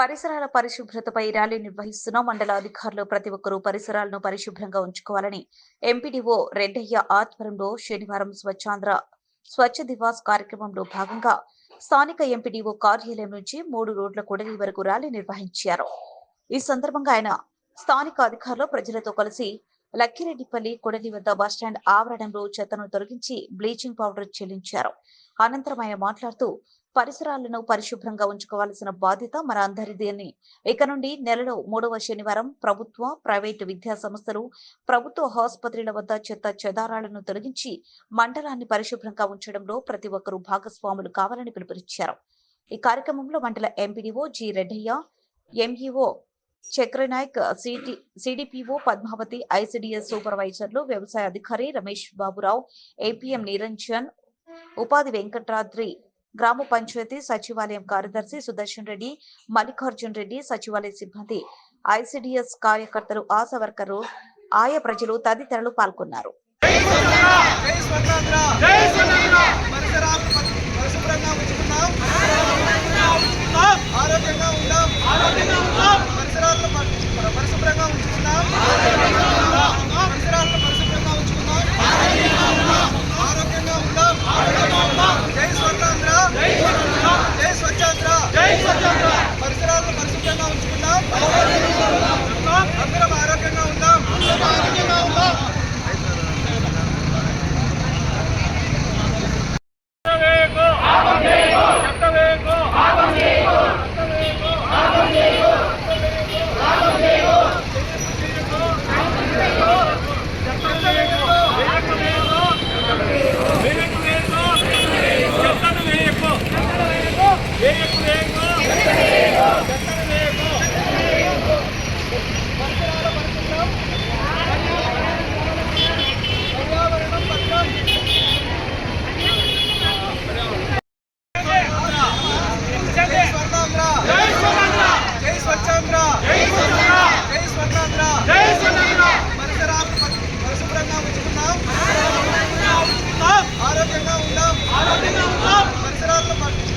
పరిసరాల పరిశుభ్రతపై ర్యాలీ నిర్వహిస్తున్న. మండల అధికారులు ప్రతి ఒక్కరూ పరిసరాలను పరిశుభ్రంగా ఉంచుకోవాలని ఎంపీడీఓ రెడ్డయ్య ఆధ్వర్యంలో శనివారం స్వచ్ఛాంధ్ర స్వచ్ఛ దివాస్ కార్యక్రమంలో భాగంగా స్థానిక ఎంపీడీఓ కార్యాలయం నుంచి మూడు రోడ్ల కొడలి వరకు ర్యాలీ నిర్వహించారు. ఈ సందర్భంగా ఆయన స్థానిక అధికారులు ప్రజలతో కలిసి లక్కిరెడ్డిపల్లి కొడలి వద్ద బస్టాండ్ ఆవరణంలో చెత్తను తొలగించి బ్లీచింగ్ పౌడర్ చెల్లించారు. అనంతరం ఆయన మాట్లాడుతూ పరిసరాలను పరిశుభ్రంగా ఉంచుకోవాల్సిన బాధ్యత మన అందరిది అని. ఇక నుండి నెలలో మూడవ శనివారం ప్రభుత్వ ప్రైవేటు విద్యా సంస్థలు ప్రభుత్వ ఆసుపత్రుల వద్ద చెత్త చెదారాలను తొలగించి మండలాన్ని పరిశుభ్రంగా ఉంచడంలో ప్రతి ఒక్కరూ భాగస్వాములు కావాలని పిలుపునిచ్చారు. ఈ కార్యక్రమంలో మండల MPDO G Reddaiah MEO Chakranayak city CDPO Padmavathi ICDS సూపర్వైజర్లు వ్యవసాయ అధికారి రమేష్ బాబురావు ఏపీఎం నిరంజన్ ఉపాధి వెంకట్రాద్రి గ్రామ పంచాయతీ సచివాలయం కార్యదర్శి సుదర్శన్ రెడ్డి మల్లికార్జున్ రెడ్డి సచివాలయ సిబ్బంది ఐసిడిఎస్ కార్యకర్తలు ఆశా వర్కర్లు ఆయా ప్రజలు తదితరులు పాల్గొన్నారు జై స్వతంత్ర పరిసరాలు పరి- పరిశుభ్రంగా ఉంచుకుందాం ఆరోగ్యంగా ఉందాం పరిసరాలను పరి- పరి- పరిశుభ్రంగా ఉంచుకుందాం పరిసరాలను పరిశుభ్రంగా ఉంచుకుందాం ఆరోగ్యంగా ఉందాం జై స్వతంత్ర జై స్వచ్ఛాంధ్ర పరిసరాలను పరిశుభ్రంగా ఉంచుకుందాం అందరం ఆరోగ్యంగా ఉందాం జై స్వర్ణాంధ్ర జై స్వచ్ఛాంధ్ర జై స్వర్ణాంధ్ర పరిసరాలు పరి- పరిశుభ్రంగా ఉంచుకుందాం ఆరోగ్యంగా ఉందాం. పరిసరాలను పరి- పరిశుభ్రంగా ఉంచుకుందాం